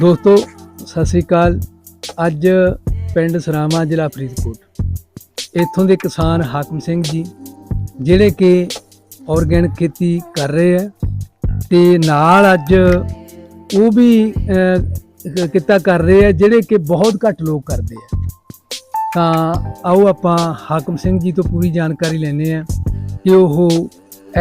ਦੋਸਤੋ, ਸਤਿ ਸ੍ਰੀ ਅਕਾਲ। ਅੱਜ ਪਿੰਡ ਸਰਾਵਾ ਜ਼ਿਲ੍ਹਾ ਫਰੀਦਕੋਟ। ਇੱਥੋਂ ਦੇ ਕਿਸਾਨ ਹਾਕਮ ਸਿੰਘ ਜੀ, ਜਿਹੜੇ ਕਿ ਆਰਗੈਨਿਕ ਖੇਤੀ ਕਰ ਰਹੇ ਆ ਤੇ ਨਾਲ ਅੱਜ ਉਹ ਵੀ ਕਿੱਤਾ ਕਰ ਰਹੇ ਆ, ਜਿਹੜੇ ਕਿ ਬਹੁਤ ਘੱਟ ਲੋਕ ਕਰਦੇ ਆ। ਤਾਂ ਆਓ ਆਪਾਂ ਹਾਕਮ ਸਿੰਘ ਜੀ ਤੋਂ ਪੂਰੀ ਜਾਣਕਾਰੀ ਲੈਣੇ ਆ ਕਿ ਉਹ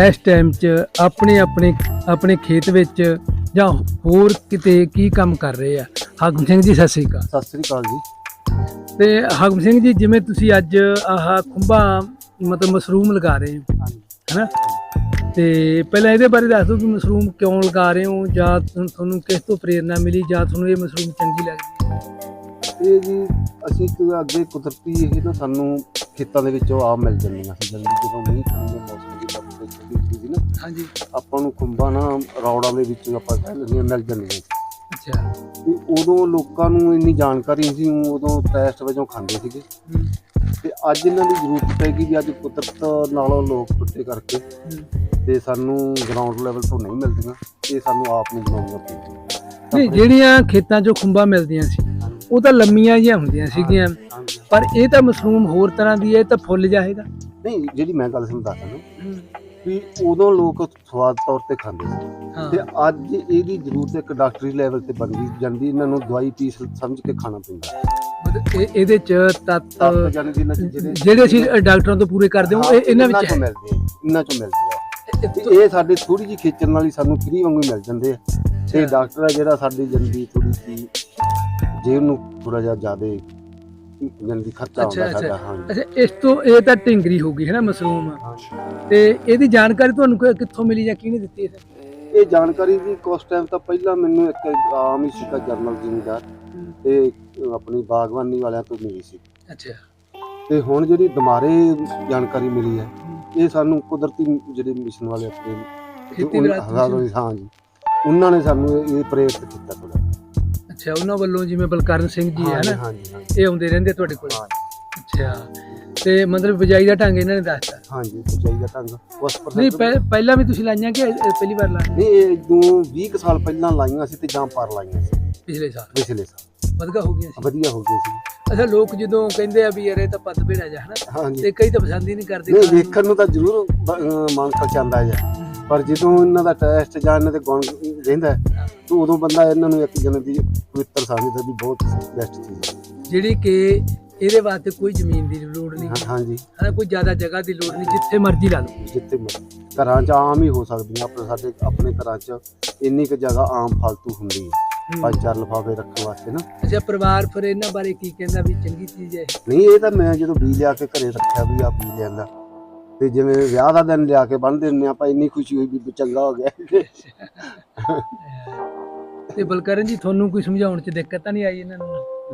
ਇਸ ਟਾਈਮ 'ਚ ਆਪਣੇ ਆਪਣੇ ਆਪਣੇ ਖੇਤ ਵਿੱਚ ਜਾਂ ਹੋਰ ਕਿਤੇ ਕੀ ਕੰਮ ਕਰ ਰਹੇ ਆ? ਹਾਕਮ ਸਿੰਘ ਜੀ ਸਤਿ ਸ੍ਰੀ ਅਕਾਲ। ਸਤਿ ਸ੍ਰੀ ਅਕਾਲ ਜੀ। ਤੇ ਹਾਕਮ ਸਿੰਘ ਜੀ ਜਿਵੇਂ ਤੁਸੀਂ ਅੱਜ ਆਹ ਖੁੰਭਾ ਮਤਲਬ ਮਸ਼ਰੂਮ ਲਗਾ ਰਹੇ ਹੋ ਹੈਨਾ? ਤੇ ਪਹਿਲਾਂ ਇਹਦੇ ਬਾਰੇ ਦੱਸ ਦਿਓ ਕਿ ਮਸ਼ਰੂਮ ਕਿਉਂ ਲਗਾ ਰਹੇ ਹੋ ਜਾਂ ਤੁਹਾ- ਤੁਹਾਨੂੰ ਕਿਸ ਤੋਂ ਪ੍ਰੇਰਣਾ ਮਿਲੀ ਜਾਂ ਤੁਹਾਨੂੰ ਇਹ ਮਸ਼ਰੂਮ ਚੰਗੀ ਲੱਗਦੀ ਹੈ? ਇਹ ਜੀ ਅਸੀਂ ਇੱਕ ਅੱਗੇ ਕੁਦਰਤੀ ਇਹ ਨਾ ਸਾਨੂੰ ਖੇਤਾਂ ਦੇ ਵਿੱਚੋਂ ਆਮ ਮਿਲ ਜਾਂਦੀਆਂ ਸੀ ਜਲਦੀ ਜਦੋਂ ਮੀਂਹ ਪੈਣ ਦੇ ਮੌਸਮ ਹਾਂਜੀ। ਆਪਾਂ ਨੂੰ ਖੁੰਬਾਂ ਨਾ ਰੌੜਾਂ ਦੇ ਵਿੱਚੋਂ ਆਪਾਂ ਕਹਿ ਲੈਂਦੇ ਹਾਂ ਮਿਲ ਜਾਂਦੀਆਂ ਅੱਛਾ। ਤੇ ਉਦੋਂ ਲੋਕਾਂ ਨੂੰ ਇੰਨੀ ਜਾਣਕਾਰੀ ਸੀ ਉਦੋਂ ਟੈਸਟ ਵਜੋਂ ਖਾਂਦੇ ਸੀਗੇ। ਤੇ ਅੱਜ ਇਹਨਾਂ ਦੀ ਜ਼ਰੂਰਤ ਪੈ ਗਈ ਵੀ ਅੱਜ ਕੁਦਰਤ ਨਾਲੋਂ ਲੋਕ ਟੁੱਟੇ ਕਰਕੇ। ਤੇ ਸਾਨੂੰ ਗਰਾਊਂਡ ਲੈਵਲ ਤੋਂ ਨਹੀਂ ਮਿਲਦੀਆਂ ਇਹ ਸਾਨੂੰ ਆਪ ਨੂੰ ਬਣਾਉਣੀਆਂ ਪੈਂਦੀਆਂ ਨਹੀਂ ਜਿਹੜੀਆਂ ਖੇਤਾਂ 'ਚੋਂ ਖੁੰਭਾਂ ਮਿਲਦੀਆਂ ਸੀ ਉਹ ਤਾਂ ਲੰਮੀਆਂ ਜਿਹੀਆਂ ਹੁੰਦੀਆਂ ਸੀਗੀਆਂ। ਪਰ ਇਹ ਤਾਂ ਮਸ਼ਰੂਮ ਹੋਰ ਤਰ੍ਹਾਂ ਦੀ ਹੈ ਇਹ ਤਾਂ ਫੁੱਲ ਜਾਏਗਾ ਨਹੀਂ ਜਿਹੜੀ ਮੈਂ ਗੱਲ ਦੱਸਦਾ ਨਾ ਵੀ ਉਦੋਂ ਲੋਕ ਸਵਾਦ ਤੌਰ ਤੇ ਖਾਂਦੇ ਸੀ। ਤੇ ਅੱਜ ਇਹਦੀ ਜ਼ਰੂਰਤ ਇੱਕ ਡਾਕਟਰੀ ਲੈਵਲ ਤੇ ਬਣਦੀ ਜਾਂਦੀ ਇਹਨਾਂ ਨੂੰ ਦਵਾਈ ਪੀਸ ਸਮਝ ਕੇ ਖਾਣਾ ਪੈਂਦਾ। ਮਤਲਬ ਇਹਦੇ 'ਚ ਤੱਤ ਜਿਹੜੇ ਅਸੀਂ ਡਾਕਟਰਾਂ ਤੋਂ ਪੂਰੇ ਕਰਦੇ ਹਾਂ ਇਹਨਾਂ ਵਿੱਚ ਮਿਲਦੇ ਇਹਨਾਂ ਚੋਂ ਮਿਲਦੇ ਆ। ਇਹ- ਸਾਡੇ ਥੋੜੀ ਜਿਹੀ ਖੇਚਣ ਹੀ ਸਾਨੂੰ ਫ੍ਰੀ ਵਾਂਗੂ ਮਿਲ ਜਾਂਦੇ ਆ। ਤੇ। ਡਾਕਟਰ ਆ ਜਿਹੜਾ ਸਾਡੀ ਜਲਦੀ ਥੋੜੀ ਜੀ ਜੇ ਉਹਨੂੰ ਥੋੜਾ ਜਿਹਾ ਜ਼ਿਆਦਾ ਖਰਚਾ ਅੱਛਾ, ਹੁੰਦਾ ਅੱਛਾ। ਸਾਡਾ ਹਾਂ ਅੱਛਾ ਇਸ ਤੋਂ ਇਹ ਤਾਂ ਢਿੰਗਰੀ ਹੋ ਗਈ ਹੈ ਨਾ ਮਸ਼ਰੂਮ? ਤੇ ਇਹਦੀ ਜਾਣਕਾਰੀ ਤੁਹਾਨੂੰ ਕਿ- ਕਿੱਥੋਂ ਮਿਲੀ ਜਾਂ ਕਿਹਨੇ ਦਿੱਤੀ ਇਹ ਇਹ ਜਾਣਕਾਰੀ ਦੀ ਕੁਛ ਟਾਈਮ ਤਾਂ ਪਹਿਲਾਂ ਮੈਨੂੰ ਇੱਕ ਆਮ ਹੀ ਸੀਗਾ ਜਰਨਲ ਜ਼ਿਮੀਦਾਰ ਤੇ ਆਪਣੀ ਬਾਗਬਾਨੀ ਵਾਲਿਆਂ ਤੋਂ ਮਿਲੀ ਸੀ। ਅੱਛਾ। ਤੇ ਹੁਣ ਜਿਹੜੀ ਦੁਬਾਰੇ ਜਾਣਕਾਰੀ ਮਿਲੀ ਹੈ ਇਹ ਸਾਨੂੰ ਕੁਦਰਤੀ ਜਿਹੜੇ ਮਿਸ਼ਨ ਵਾਲੇ ਆਪਣੇ ਖੇਤੀ ਵਿਰਾਸਤ ਹਾਂ ਮਿਸ਼ਨ। ਹਾਂ ਜੀ। ਉਹਨਾਂ ਨੇ ਸਾਨੂੰ ਇਹ ਇਹ ਪ੍ਰੇਰਿਤ ਕੀਤਾ ਥੋੜਾ ਅੱਛਾ ਉਹਨਾਂ ਵੱਲੋਂ ਜਿਵੇਂ ਬਲਕਰਨ ਸਿੰਘ ਜੀ ਹੈ ਨਾ ਹਾਂਜੀ ਹਾਂਜੀ। ਇਹ ਆਉਂਦੇ ਰਹਿੰਦੇ ਤੁਹਾਡੇ ਕੋਲ? ਅੱਛਾ ਤੇ ਮਤਲਬ ਬਿਜਾਈ ਦਾ ਢੰਗ ਇਹਨਾਂ ਨੇ ਦੱਸਤਾ? ਹਾਂਜੀ ਚਾਹੀਦਾ ਢੰਗ ਉਸ ਨਹੀਂ percent- ਪਹਿ- ਪਹਿਲਾਂ ਵੀ ਤੁਸੀਂ ਲਾਈਆਂ ਕਿ ਪਹਿਲੀ ਵਾਰ ਲਾਈਆਂ? ਨਹੀਂ ਇਹ ਦੋ 20 ਕੁ ਸਾਲ ਪਹਿਲਾਂ ਲਾਈਆਂ ਸੀ ਤੇ ਜਾਂ ਪਰ ਲਾਈਆਂ ਸੀ। ਪਿਛਲੇ ਸਾਲ? ਪਿਛਲੇ ਸਾਲ। ਵਧਗਾ ਹੋ ਗਈਆਂ ਸੀ? ਵਧੀਆ ਹੋ ਗਈ ਸੀ। ਅੱਛਾ ਲੋਕ ਜਦੋਂ ਕਹਿੰਦੇ ਆ ਵੀ ਯਾਰ ਇਹ ਤਾਂ ਪੱਤ ਭੇੜਾ ਜਾ ਹਨਾ? ਤੇ ਕਈ ਤਾਂ ਪਸੰਦ ਹੀ ਨਹੀਂ ਕਰਦੇ ਨਹੀਂ। ਵੇਖਣ ਨੂੰ ਤਾਂ ਜ਼ਰੂਰ ਮਨ ਖਚਾਉਂਦਾ ਹੈ ਪਰ ਜਦੋਂ ਇਹਨਾਂ ਦਾ ਟੈਸਟ ਜਾਂ ਇਹਨਾਂ ਦੇ ਗੁਣ ਰਹਿੰਦਾ ਹੈ, ਤਾਂ ਉਦੋਂ ਬੰਦਾ ਇਹਨਾਂ ਨੂੰ ਇੱਕ ਜਨ ਦੀ ਪਵਿੱਤਰ ਸਮਝਦਾ ਵੀ ਬਹੁਤ ਬੈਸਟ ਚੀਜ਼ ਹੈ। ਜਿਹੜੀ ਕਿ ਇਹਦੇ ਵਾਸਤੇ ਕੋਈ ਜ਼ਮੀਨ ਦੀ ਲੋੜ ਨਹੀਂ। ਹਾਂ- ਹਾਂਜੀ। ਹਨਾ ਕੋਈ ਜ਼ਿਆਦਾ ਜਗ੍ਹਾ ਦੀ ਲੋੜ ਨਹੀਂ ਜਿੱਥੇ ਮਰਜ਼ੀ ਲਾ ਲਓ। ਜਿੱਥੇ ਮਰਜ਼ੀ। ਘਰਾਂ 'ਚ ਆਮ ਹੀ ਹੋ ਸਕਦੀਆਂ ਆਪਣੇ ਸਾਡੇ ਆਪਣੇ ਘਰਾਂ 'ਚ ਇੰਨੀ ਕੁ ਜਗ੍ਹਾ ਆਮ ਫालतू ਹੁੰਦੀ ਹੈ। ਪੰਜ ਚਾਰ ਲਿਫਾਫੇ ਰੱਖਣ ਵਾਸਤੇ ਨਾ। ਅੱਛਾ ਪਰਿਵਾਰ ਫਿਰ ਇਹਨਾਂ ਬਾਰੇ ਕੀ ਕਹਿੰਦਾ ਵੀ ਚੰਗੀ ਚੀਜ਼ ਹੈ? ਨਹੀਂ ਇਹ ਤਾਂ ਮੈਂ ਜਦੋਂ ਬੀ ਲਿਆ ਕੇ ਘਰੇ ਰੱਖਿਆ ਵੀ ਆ ਬੀ ਲਿਆਂਦਾ ਤੇ ਜਿਵੇਂ ਵਿਆਹ ਦਾ ਦਿਨ ਲਿਆ ਕੇ ਬੰਨ ਦਿੰਦੇ ਆਪਾਂ ਇੰਨੀ ਖੁਸ਼ੀ ਹੋਈ ਵੀ ਚੰਗਾ ਹੋ ਗਿਆ। ਤੇ ਬਲਕਰਨ ਜੀ ਤੁਹਾਨੂੰ ਕੋਈ ਸਮਝਾਉਣ ਚ ਦਿੱਕਤ ਤਾਂ ਨਹੀਂ ਆਈ ਇਹਨਾਂ ਨੂੰ?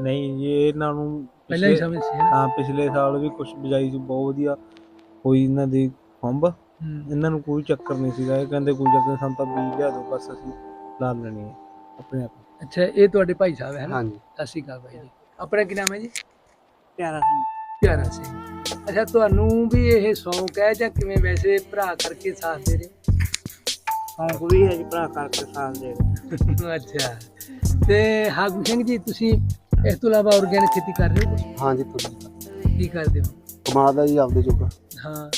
ਨਹੀਂ ਜੀ ਇਹਨਾਂ ਨੂੰ ਪਹਿਲਾਂ ਹੀ ਸਮਝ ਸੀ? ਹਾਂ ਪਿਛਲੇ ਸਾਲ ਵੀ ਕੁਝ ਬਿਜਾਈ ਸੀ ਬਹੁਤ ਵਧੀਆ ਹੋਈ ਇਹਨਾਂ ਦੀ ਖੰਭ। ਇਹਨਾਂ ਨੂੰ ਕੋਈ ਚੱਕਰ ਨਹੀਂ ਸੀਗਾ ਇਹ ਕਹਿੰਦੇ ਕੋਈ ਚੱਕਰ ਸਾਨੂੰ ਤਾਂ ਬੀਜ ਲਿਆ ਦਿਓ ਬਸ ਅਸੀਂ ਲਾ ਲੈਣੀ ਹੈ ਆਪਣੇ ਆਪ। ਅੱਛਾ ਇਹ ਤੁਹਾਡੇ ਭਾਈ ਸਾਹਿਬ ਹੈ ਨਾ? ਹਾਂਜੀ। ਸਤਿ ਸ਼੍ਰੀ ਅਕਾਲ ਭਾਈ ਜੀ। ਆਪਣਾ ਕੀ ਨਾਮ ਹੈ ਜੀ? ਪਿਆਰਾ ਪਿਆਰਾ ਸਿੰਘ। ਅੱਛਾ ਤੁਹਾਨੂੰ ਵੀ ਇਹ ਸ਼ੌਂਕ ਹੈ ਜਾਂ ਕਿਵੇਂ ਵੈਸੇ ਭਰਾ ਕਰਕੇ ਸਾਥ ਦੇ ਰਹੇ ਸ਼ੌਂਕ ਵੀ ਹੈ ਜੀ ਭਰਾ ਕਰਕੇ ਸਾਲ ਦੇ ਹੋ। ਅੱਛਾ। ਤੇ ਹਾਗੂ ਸਿੰਘ ਜੀ ਤੁਸੀਂ ਇਸ ਤੋਂ ਇਲਾਵਾ ਆਰਗੈਨਿਕ ਖੇਤੀ ਕਰ ਰਹੇ ਹੋ? ਹਾਂਜੀ ਥੋੜੀ ਕੀ ਕਰਦੇ ਹੋ? ਕਮਾਦਾ ਜੀ ਆਪਦੇ ਜੋਗਾ। ਹਾਂ।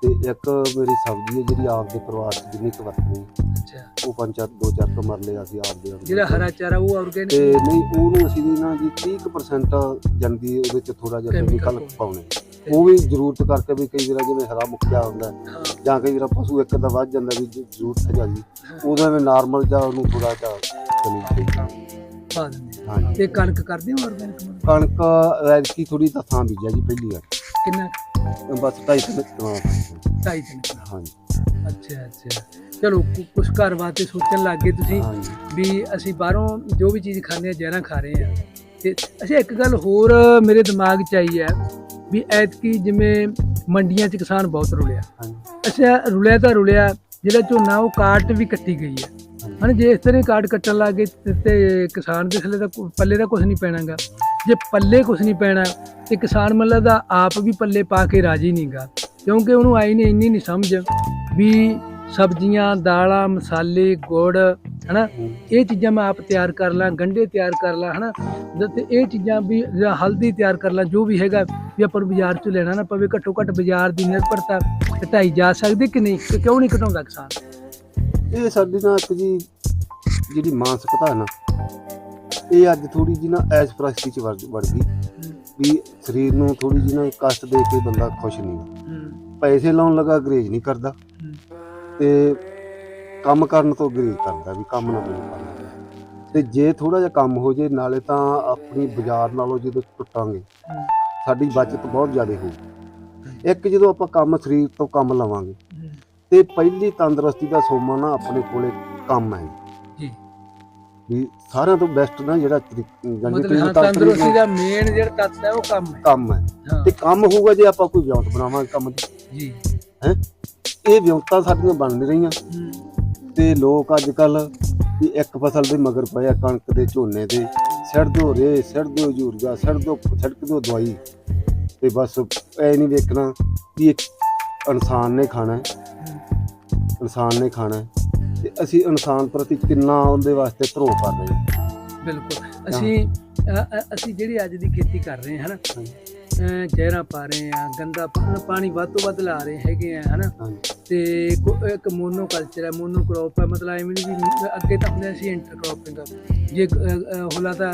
ਤੇ ਇੱਕ ਮੇਰੀ ਸਬਜ਼ੀ ਹੈ ਜਿਹੜੀ ਆਪਦੇ ਪਰਿਵਾਰ 'ਚ ਜਿੰਨੀ ਕੁ ਵਰਤਣੀ ਅੱਛਾ। ਉਹ ਪੰਜ ਚਾਰ ਦੋ ਚਾਰ ਤੋਂ ਮਰਲੇ ਅਸੀਂ ਆਪਦੇ ਆਪਦੇ ਜਿਹੜਾ ਹਰਾ ਚਾਰਾ ਉਹ ਤੇ ਆਰਗੈਨਿਕ ਨਹੀਂ ਉਹਨੂੰ ਅਸੀਂ ਵੀ ਨਾ ਜੀ 30% ਜਾਂਦੀ ਉਹਦੇ 'ਚ ਥੋੜਾ ਜਿਹਾ ਕੈਮੀਕਲ ਪਾਉਣੇ। ਉਹ ਵੀ ਜ਼ਰੂਰਤ ਕਰਕੇ ਵੀ ਕਈ ਵਾਰ ਜਿਵੇਂ ਹਰਾ ਮੁੱਕਿਆ ਹੁੰਦਾ ਜਾਂ ਕਈ ਵਾਰ ਪਸ਼ੂ ਇੱਕ ਦਾ ਵੱਧ ਜਾਂਦਾ ਵੀ ਜ਼ਰੂਰਤ ਹੈ ਜਾਂਦੀ ਉਹਦਾ ਵੀ ਨਾਰਮਲ ਜਾਂ ਉਹਨੂੰ ਥੋੜਾ ਜਿਹਾ ਪਾ ਦਿੰਦੇ ਤੇ ਕਣਕ ਕਰਦੇ ਹੋ ਆਰਗੈਨਿਕ ਕਣਕ ਐਤਕੀ ਥੋੜੀ ਤਾਂ ਥਾਂ ਬੀਜਿਆ ਜੀ ਪਹਿਲੀ ਵਾਰ। ਕਿੰਨਾ ਬਸ ਢਾਈ ਤਿੰਨ ਕਨਾਲ ਢਾਈ ਤਿੰਨ। ਹਾਂਜੀ ਅੱਛਾ ਅੱਛਾ। ਚਲੋ ਕੁ- ਕੁਛ ਘਰ ਵਾਸਤੇ ਸੋਚਣ ਲੱਗ ਗਏ ਤੁਸੀਂ ਹਾਂਜੀ ਵੀ ਅਸੀਂ ਬਾਹਰੋਂ ਜੋ ਵੀ ਚੀਜ਼ ਖਾਂਦੇ ਆ ਜ਼ਹਿਰਾਂ ਖਾ ਰਹੇ ਆ। ਤੇ ਅੱਛਾ ਇੱਕ ਗੱਲ ਹੋਰ ਮੇਰੇ ਦਿਮਾਗ 'ਚ ਆਈ ਹੈ ਵੀ ਐਤਕੀ ਜਿਵੇਂ ਮੰਡੀਆਂ 'ਚ ਕਿਸਾਨ ਬਹੁਤ ਰੁਲਿਆ। ਹਾਂਜੀ ਅੱਛਾ ਰੁਲਿਆ ਤਾਂ ਰੁਲਿਆ ਜਿਹੜਾ ਝੋਨਾ ਉਹ ਕਾਟ ਵੀ ਕੱਟੀ ਗਈ ਹੈ। ਹਨ ਜੇ ਇਸ ਤਰ੍ਹਾਂ ਹੀ ਕਾਟ ਕੱਟਣ ਲੱਗੇ ਤੇ- ਤੇ ਕਿਸਾਨ ਦੇ ਥੱਲੇ ਤਾਂ ਕੋ- ਪੱਲੇ ਦਾ ਕੁਝ ਨਹੀਂ ਪੈਣਾਗਾ। ਜੇ ਪੱਲੇ ਕੁਝ ਨਹੀਂ ਪੈਣਾ ਤੇ ਕਿਸਾਨ ਮੱਲਾ ਦਾ ਆਪ ਵੀ ਪੱਲੇ ਪਾ ਕੇ ਰਾਜੀ ਨਹੀਂਗਾ ਕਿਉਂਕਿ ਉਹਨੂੰ ਆਈ ਨੇ ਇੰਨੀ ਨਹੀਂ ਸਮਝ ਵੀ ਸਬਜ਼ੀਆਂ, ਦਾਲਾਂ, ਮਸਾਲੇ, ਗੁੜ, ਹਨਾ ਹੂੰ। ਇਹ ਚੀਜ਼ਾਂ ਮੈਂ ਆਪ ਤਿਆਰ ਕਰ ਲਾਂ ਗੰਡੇ ਤਿਆਰ ਕਰ ਲਾਂ, ਹਨਾ ਜ- ਤੇ ਇਹ ਚੀਜ਼ਾਂ ਵੀ, ਜਾਂ ਹਲਦੀ ਤਿਆਰ ਕਰ ਲਾਂ, ਜੋ ਵੀ ਹੈਗਾ, ਵੀ ਆਪਾਂ ਨੂੰ ਬਾਜ਼ਾਰ ਚੋਂ ਲੈਣਾ ਨਾ ਪਵੇ, ਘੱਟੋ ਘੱਟ ਬਾਜ਼ਾਰ ਦੀ ਨਿਰਭਰਤਾ ਘਟਾਈ ਜਾ ਸਕਦੀ ਕਿ ਨਹੀਂ ਕਿ ਕਿਉਂ ਨਹੀਂ ਘਟਾਉਂਦਾ ਕਿਸਾਨ ਇਹ ਸਾਡੀ ਨਾ ਇੱਕ ਜੀ, ਜਿਹੜੀ ਮਾਨਸਿਕਤਾ ਹੈ ਨਾ ਇਹ ਅੱਜ ਥੋੜੀ ਜੀ ਨਾ ਐਸ ਪ੍ਰਸਤੀ ਚ ਵੜ ਵੜ ਗਈ ਵੀ ਸਰੀਰ ਨੂੰ ਥੋੜੀ ਜੀ ਨਾ ਕਸ਼ਟ ਦੇ ਕੇ ਬੰਦਾ ਖੁਸ਼ ਨਹੀਂ ਪੈਸੇ ਲਾਉਣ ਲੱਗਾ, ਗਰੇਜ ਨਹੀਂ ਕਰਦਾ ਹੂੰ। ਤੇ ਕੰਮ ਕਰਨ ਤੋਂ ਗਰੇਜ ਕਰਦਾ ਵੀ ਕੰਮ ਨਾ ਮੈਨੂੰ ਕਰਨਾ ਤੇ ਜੇ ਥੋੜਾ ਜਿਹਾ ਕੰਮ ਹੋ ਜੇ, ਨਾਲੇ ਤਾਂ ਆਪਣੀ ਬਾਜ਼ਾਰ ਨਾਲੋਂ ਜਦੋਂ ਟੁੱਟਾਂਗੇ, ਸਾਡੀ ਬਚਤ ਬਹੁਤ ਜ਼ਿਆਦਾ ਹੋਊ ਇੱਕ ਜਦੋਂ ਆਪਾਂ ਕੰਮ ਸਰੀਰ ਤੋਂ ਕੰਮ ਲਵਾਂਗੇ ਹੂੰ। ਤੇ ਪਹਿਲੀ ਤੰਦਰੁਸਤੀ ਦਾ ਸੋਮਾ ਨਾ ਆਪਣੇ ਕੋਲੇ ਕੰਮ ਹੈ ਵੀ ਸਾਰਿਆਂ ਤੋਂ ਬੈਸਟ ਨਾ ਜਿਹੜਾ ਮਤਲਬ ਕਿ ਤੰਦਰੁਸਤੀ ਦਾ ਮੇਨ ਜਿਹੜਾ ਤੱਤ ਹੈ ਉਹ ਕੰਮ ਹੈ। ਕੰਮ ਹੈ। ਤੇ ਕੰਮ ਹੋਊਗਾ ਜੇ ਆਪਾਂ ਕੋਈ ਵਿਉਂਤ ਬਣਾਵਾਂਗੇ ਕੰਮ ਦੀ। ਜੀ। ਹੈ? ਇਹ ਵਿਉਂਤਾਂ ਸਾਡੀਆਂ ਬਣ ਨਹੀਂ ਰਹੀਆਂ। ਤੇ ਲੋਕ ਅੱਜ ਕੱਲ ਵੀ ਇੱਕ ਫਸਲ ਦੇ ਮਗਰ ਪਏ ਕਣਕ ਦੇ ਝੋਨੇ ਦੇ। ਸਿਰ ਦੋ ਰੇ ਸਿਰ ਦੋ ਯੂਰੀਆ ਸਿਰ ਦੋ ਛੜਕ ਦੋ ਦਵਾਈ। ਤੇ ਬਸ ਐ ਨਹੀਂ ਵੇਖਣਾ ਵੀ ਇੱਕ ਇਨਸਾਨ ਨੇ ਖਾਣਾ ਹੈ। ਇਨਸਾਨ ਨੇ ਖਾਣਾ ਹੈ। ਤੇ ਅਸੀਂ ਇਨਸਾਨ ਪ੍ਰਤੀ ਕਿੰਨਾ ਉਹਦੇ ਵਾਸਤੇ ਧਰੋ ਕਰ ਰਹੇ ਹਾਂ। ਬਿਲਕੁਲ। ਅਸੀਂ ਅਸੀਂ ਜਿਹੜੀ ਅੱਜ ਦੀ ਖੇਤੀ ਕਰ ਰਹੇ ਹਾਂ ਹਨਾ? ਜ਼ਹਿਰਾਂ ਪਾ ਰਹੇ ਆ ਗੰਦਾ ਪਾਣੀ ਵੱਧ ਤੋਂ ਵੱਧ ਲਾ ਰਹੇ ਹੈਗੇ ਆ ਹਨਾ? ਤੇ ਇੱਕ ਮੋਨੋ ਕਲਚਰ ਹੈ ਮੋਨੋ ਕ੍ਰੌਪ ਹੈ ਮਤਲਬ ਐਵੇਂ ਨਹੀਂ ਵੀ ਅੱਗੇ ਤਾਂ ਹੁੰਦੇ ਸੀ ਇੰਟਰ ਕ੍ਰੌਪਿੰਗ ਜੇ ਹੋਲਾ ਤਾਂ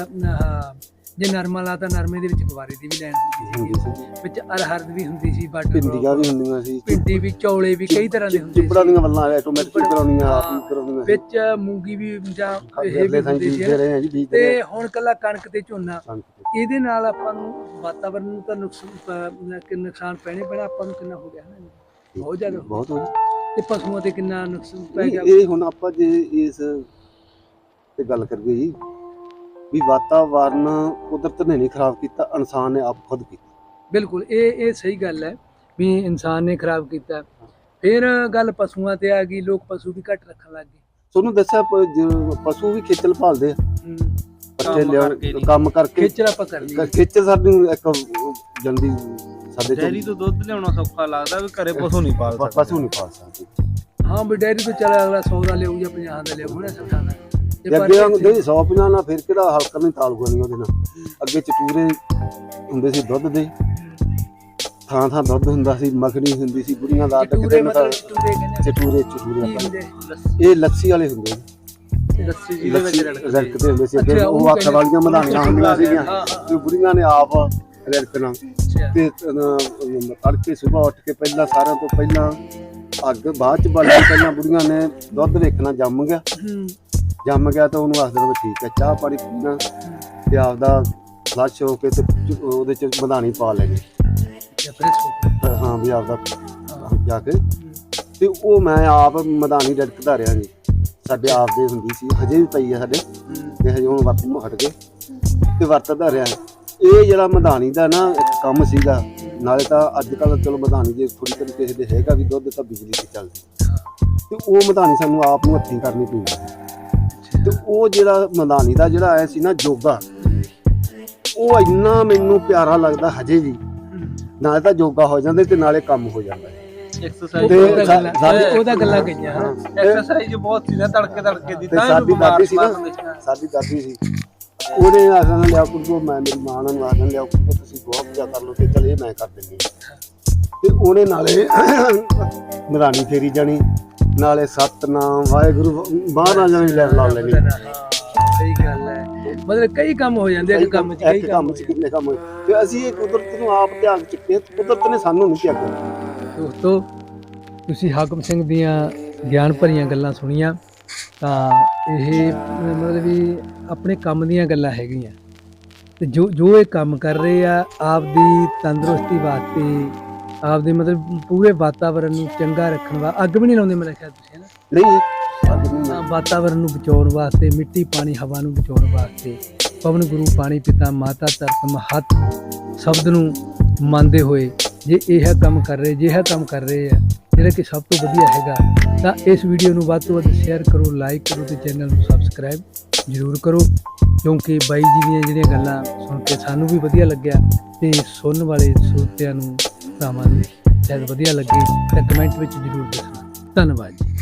ਜੇ ਨਰਮਾ ਲਾ ਤਾਂ ਨਰਮੇ ਦੇ ਵਿੱਚ ਗਵਾਰੇ ਦੀ ਵੀ ਲੈਣ ਹੁੰਦੀ ਸੀ ਵਿੱਚ ਅਰਹਰ ਵੀ ਹੁੰਦੀ ਸੀ ਬਾਟਰ ਭਿੰਡੀਆਂ ਵੀ ਹੁੰਦੀਆਂ ਸੀ ਭਿੰਡੀ ਵੀ ਚੌਲੇ ਵੀ ਕਈ ਤਰ੍ਹਾਂ ਦੇ ਹੁੰਦੇ ਚਿਪੜਾਂ ਸੀ। ਦੀਆਂ ਵੱਲਾਂ ਆਟੋਮੈਟਿਕ ਕਰਾਉਣੀਆਂ ਆਪ ਹੀ ਕਰਾਉਣੀਆਂ ਵਿੱਚ ਮੂੰਗੀ ਵੀ ਜਾਂ ਇਹ ਵੀ ਹੁੰਦੀ ਸੀ। ਤੇ ਹੁਣ ਕੱਲਾ ਕਣਕ ਤੇ ਝੋਨਾ। ਇਹਦੇ ਨਾਲ ਆਪਾਂ ਨੂੰ ਵਾਤਾਵਰਨ ਨੂੰ ਤਾਂ ਨੁਕਸਾਨ ਕਿ ਨੁਕਸਾਨ ਪੈਣੇ ਪੈਣਾ ਆਪਾਂ ਨੂੰ ਕਿੰਨਾ ਹੋ ਗਿਆ ਨਾ ਬਹੁਤ ਜ਼ਿਆਦਾ ਬਹੁਤ ਹੋ ਗਿਆ। ਤੇ ਪਸ਼ੂਆਂ ਤੇ ਕਿੰਨਾ ਨੁਕਸਾਨ ਪੈ ਗਿਆ ਇਹ ਹੁਣ ਆਪਾਂ ਜੇ ਇਸ ਤੇ ਗੱਲ ਕਰੀਏ ਜੀ ਵੀ ਵਾਤਾਵਰਨ ਕੁਦਰਤ ਨੇ ਨਹੀਂ ਖਰਾਬ ਕੀਤਾ ਇਨਸਾਨ ਨੇ ਆਪ ਖੁਦ ਕੀਤਾ। ਬਿਲਕੁਲ ਇਹ ਇਹ ਸਹੀ ਗੱਲ ਹੈ ਵੀ ਇਨਸਾਨ ਨੇ ਖਰਾਬ ਕੀਤਾ। ਫਿਰ ਗੱਲ ਪਸ਼ੂਆਂ ਤੇ ਆ ਗਈ ਲੋਕ ਪਸ਼ੂ ਵੀ ਘੱਟ ਰੱਖਣ ਲੱਗ ਗਏ। ਤੁਹਾਨੂੰ ਦੱਸਿਆ ਪਸ਼ੂ ਵੀ ਖੇਚਲ ਭਾਲਦੇ ਆ। ਪੱਠੇ ਲਿਆ। ਕੰਮ ਕਰਕੇ ਖੇਚਲ ਆਪਾਂ ਕਰ ਲਈ ਖੇਚਲ ਸਾਡੀ ਇੱਕ ਜਲਦੀ ਸਾਡੇ ਡੈਰੀ ਤੋਂ ਤੋਂ ਦੁੱਧ ਲਿਆਉਣਾ ਸੌਖਾ ਲੱਗਦਾ ਵੀ ਘਰੇ ਪਸ਼ੂ ਨਹੀਂ ਪਾਲ ਸਕਦਾ। ਪਸ਼ੂ ਨਹੀਂ ਪਾਲ ਸਕਦੇ। ਹਾਂ ਵੀ ਡੈਰੀ ਤੋਂ ਚੱਲ ਅਗਲਾ 100 ਦਾ ਲਿਆਊ ਜਾਂ 50 ਦਾ ਸਰਕਾਰਾਂ ਜੇ ਅੱਗੇ ਹੁੰਦੇ ਸੀ 150 ਨਾਲ ਫਿਰ ਕਿਹੜਾ ਹਲਕਾ ਨਹੀਂ ਤਾਲੂਗਾ ਨਹੀਂ ਉਹਦੇ ਨਾਲ। ਅੱਗੇ ਚਟੂਰੇ ਹੁੰਦੇ ਸੀ ਦੁੱਧ ਦੇ ਥਾਂ ਥਾਂ ਦੁੱਧ ਹੁੰਦਾ ਸੀ ਮੱਖਣੀ ਹੁੰਦੀ ਸੀ ਬੁੜੀਆਂ ਦਾ ਅੱਡ ਕਿਤੇ ਮਤਲਬ ਚਟੂਰੇ ਚਟੂਰੇ ਇਹ ਲੱਸੀ ਵਾਲੇ ਹੁੰਦੇ ਨੇ ਲੱਸੀ ਵਿੱਚ ਰੜਕਦੀ ਰੜਕਦੇ ਹੁੰਦੇ ਸੀ ਅੱਗੇ। ਉਹ ਅੱਖ ਵਾਲੀਆਂ ਮਧਾਣੀਆਂ ਹੁੰਦੀਆਂ ਸੀਗੀਆਂ। ਤੇ ਬੁੜੀਆਂ ਨੇ ਆਪ ਰੜਕਣਾ। ਤੇ ਤੜਕੇ ਸਵੇਰ ਉੱਠ ਕੇ ਪਹਿਲਾਂ ਸਾਰਿਆਂ ਤੋਂ ਪਹਿਲਾਂ ਅੱਗ ਬਾਅਦ ਚ ਬਾਲਣੀ ਪਹਿਲਾਂ ਬੁੜੀਆਂ ਨੇ ਦੁੱਧ ਵੇਖਣਾ ਜੰਮ ਗਿਆ। ਜੰਮ ਗਿਆ ਤਾਂ ਉਹਨੂੰ ਆਖਦੇ ਨੇ ਵੀ ਠੀਕ ਹੈ ਚਾਹ ਪਾਣੀ ਪੀਣਾ ਤੇ ਆਪਦਾ ਫਲਸ਼ ਹੋ ਕੇ ਤੇ ਚ- ਉਹਦੇ ਚ ਮਧਾਣੀ ਪਾ ਲੈਣੀ। ਪ੍ਰੈਸ ਹਾਂ ਵੀ ਆਪਦਾ ਹਾਂ ਜਾ ਕੇ। ਤੇ ਉਹ ਮੈਂ ਆਪ ਮਧਾਣੀ ਰੜਕਦਾ ਰਿਹਾ ਜੀ ਸਾਡੇ ਆਪ ਦੇ ਹੁੰਦੀ ਸੀ ਹਜੇ ਵੀ ਪਈ ਆ ਸਾਡੇ। ਹੂੰ। ਤੇ ਹਜੇ ਹੁਣ ਵਰਤੋਂ ਨੂੰ ਹਟ ਗਏ। ਤੇ ਵਰਤਦਾ ਰਿਹਾ ਇਹ ਜਿਹੜਾ ਮਧਾਣੀ ਦਾ ਨਾ ਇੱਕ ਕੰਮ ਸੀਗਾ ਨਾਲੇ ਤਾਂ ਅੱਜ ਕੱਲ ਚਲੋ ਮਧਾਣੀ ਜੇ ਥੋੜੀ ਕਦੀ ਕਿਸੇ ਦੇ ਹੈਗਾ ਵੀ ਦੁੱਧ ਤਾਂ ਬਿਜਲੀ ਤੇ ਚੱਲਦੀ। ਤੇ ਉਹ ਮਧਾਣੀ ਸਾਨੂੰ ਆਪ ਨੂੰ ਹੱਥੀਂ ਕਰਨੀ ਪੈਂਦੀ। ਤੇ ਉਹ ਜਿਹੜਾ ਮਧਾਣੀ ਦਾ ਜਿਹੜਾ ਆਇਆ ਸੀ ਨਾ ਜੋਗਾ ਉਹ ਇੰਨਾ ਮੈਨੂੰ ਪਿਆਰਾ ਲੱਗਦਾ ਹਜੇ ਵੀ ਨਾਲੇ ਤਾਂ ਜੋਗਾ ਹੋ ਜਾਂਦੇ ਤੇ ਨਾਲੇ ਕੰਮ ਹੋ ਜਾਂਦਾ ਹੈ। ਐਕਸਰਸਾਈਜ਼ ਤੇ ਉਹਦਾ ਸਾ- ਗੱਲਾਂ- ਸਾਡੇ- ਉਹਦਾ ਗੱਲਾਂ ਹਾਂ ਐਕਸਰਸਾਈਜ਼ ਬਹੁਤ ਸੀ ਨਾ ਤੜਕੇ ਤੜਕੇ ਦੀ ਤੇ ਤਾਂ ਸਾਡੀ ਦਾਦੀ ਸੀ ਨਾ। ਸਾਡੀ ਦਾਦੀ ਸੀ ਉਹਨੇ ਆਖਣਾ ਲਿਆ ਕੁੜੋ ਮੈਂ ਮੇਰੀ ਮਾਂ ਨੂੰ ਆਖਣਾ ਲਿਆ ਕੁੜੋ ਤੁਸੀਂ ਬਹੁਤ ਪੂਜਾ ਕਰ ਲਓ ਤੇ ਚਲ ਇਹ ਮੈਂ ਕਰ ਦਿੰਦੀ ਹਾਂ। ਤੇ ਉਹਨੇ ਨਾਲੇ ਮਰਾਣੀ ਫੇਰੀ ਜਾਣੀ ਨਾਲੇ ਸਤਨਾਮ ਵਾਹਿਗੁਰੂ ਬਾਹਰ ਆ ਜਾਣੀ ਲੈ ਲਾ ਲੈਣੀ। ਸਹੀ ਗੱਲ ਹੈ। ਮਤਲਬ ਕਈ ਕੰਮ ਹੋ ਜਾਂਦੇ ਆ ਇੱਕ ਕੰਮ 'ਚ ਕਈ ਇੱਕ ਕੰਮ ਚ। ਕਿੰਨੇ ਕੰਮ ਹੋਏ। ਤੇ ਅਸੀਂ ਇਹ ਕੁਦਰਤ ਨੂੰ ਆਪ ਧਿਆਨ ਚੁੱਕੇ ਕੁਦਰਤ ਨੇ ਸਾਨੂੰ ਨਹੀਂ ਧਿਆਨ ਦੋਸਤੋ ਤੁਸੀਂ ਹਾਕਮ ਸਿੰਘ ਦੀਆਂ ਗਿਆਨ ਭਰੀਆਂ ਗੱਲਾਂ ਸੁਣੀਆਂ ਤਾਂ ਇਹ ਮਤਲਬ ਵੀ ਆਪਣੇ ਕੰਮ ਦੀਆਂ ਗੱਲਾਂ ਹੈਗੀਆਂ। ਤੇ ਜੋ ਜੋ ਇਹ ਕੰਮ ਕਰ ਰਹੇ ਆ ਆਪਦੀ ਤੰਦਰੁਸਤੀ ਵਾਸਤੇ ਆਪਦੇ ਮਤਲਬ ਪੂਰੇ ਵਾਤਾਵਰਣ ਨੂੰ ਚੰਗਾ ਰੱਖਣ ਵਾ ਅੱਗ ਵੀ ਨਹੀਂ ਲਾਉਂਦੇ ਮੇਰੇ ਖਿਆਲ ਤੁਸੀਂ ਨਾ। ਨਹੀਂ ਅੱਜ ਨਹੀਂ ਤਾਂ ਵਾਤਾਵਰਣ ਨੂੰ ਬਚਾਉਣ ਵਾਸਤੇ ਮਿੱਟੀ ਪਾਣੀ ਹਵਾ ਨੂੰ ਬਚਾਉਣ ਵਾਸਤੇ ਪਵਨ ਗੁਰੂ ਪਾਣੀ ਪਿਤਾ ਮਾਤਾ ਧਰਤ ਮਹਤ ਸ਼ਬਦ ਨੂੰ ਮੰਨਦੇ ਹੋਏ ਜੇ ਇਹ ਕੰਮ ਕਰ ਰਹੇ ਜੇ ਇਹ ਕੰਮ ਕਰ ਰਹੇ ਆ ਜਿਹੜਾ ਕਿ ਸਭ ਤੋਂ ਵਧੀਆ ਹੈਗਾ ਤਾਂ ਇਸ ਵੀਡੀਓ ਨੂੰ ਵੱਧ ਤੋਂ ਵੱਧ ਸ਼ੇਅਰ ਕਰੋ ਲਾਈਕ ਕਰੋ ਤੇ ਚੈਨਲ ਨੂੰ ਸਬਸਕ੍ਰਾਈਬ ਜ਼ਰੂਰ ਕਰੋ ਕਿਉਂਕਿ ਬਾਈ ਜੀ ਦੀਆਂ ਜਿਹੜੀਆਂ ਗੱਲਾਂ ਸੁਣ ਕੇ ਸਾਨੂੰ ਵੀ ਵਧੀਆ ਲੱਗਿਆ ਤੇ ਸੁਣਨ ਵਾਲੇ ਸਰੋਤਿਆਂ ਨੂੰ ਭਰਾਵਾਂ ਨੂੰ ਸ਼ਾਇਦ ਵਧੀਆ ਲੱਗੇ ਤਾਂ ਕਮੈਂਟ ਵਿੱਚ ਜ਼ਰੂਰ ਦੱਸਣਾ। ਧੰਨਵਾਦ ਜੀ।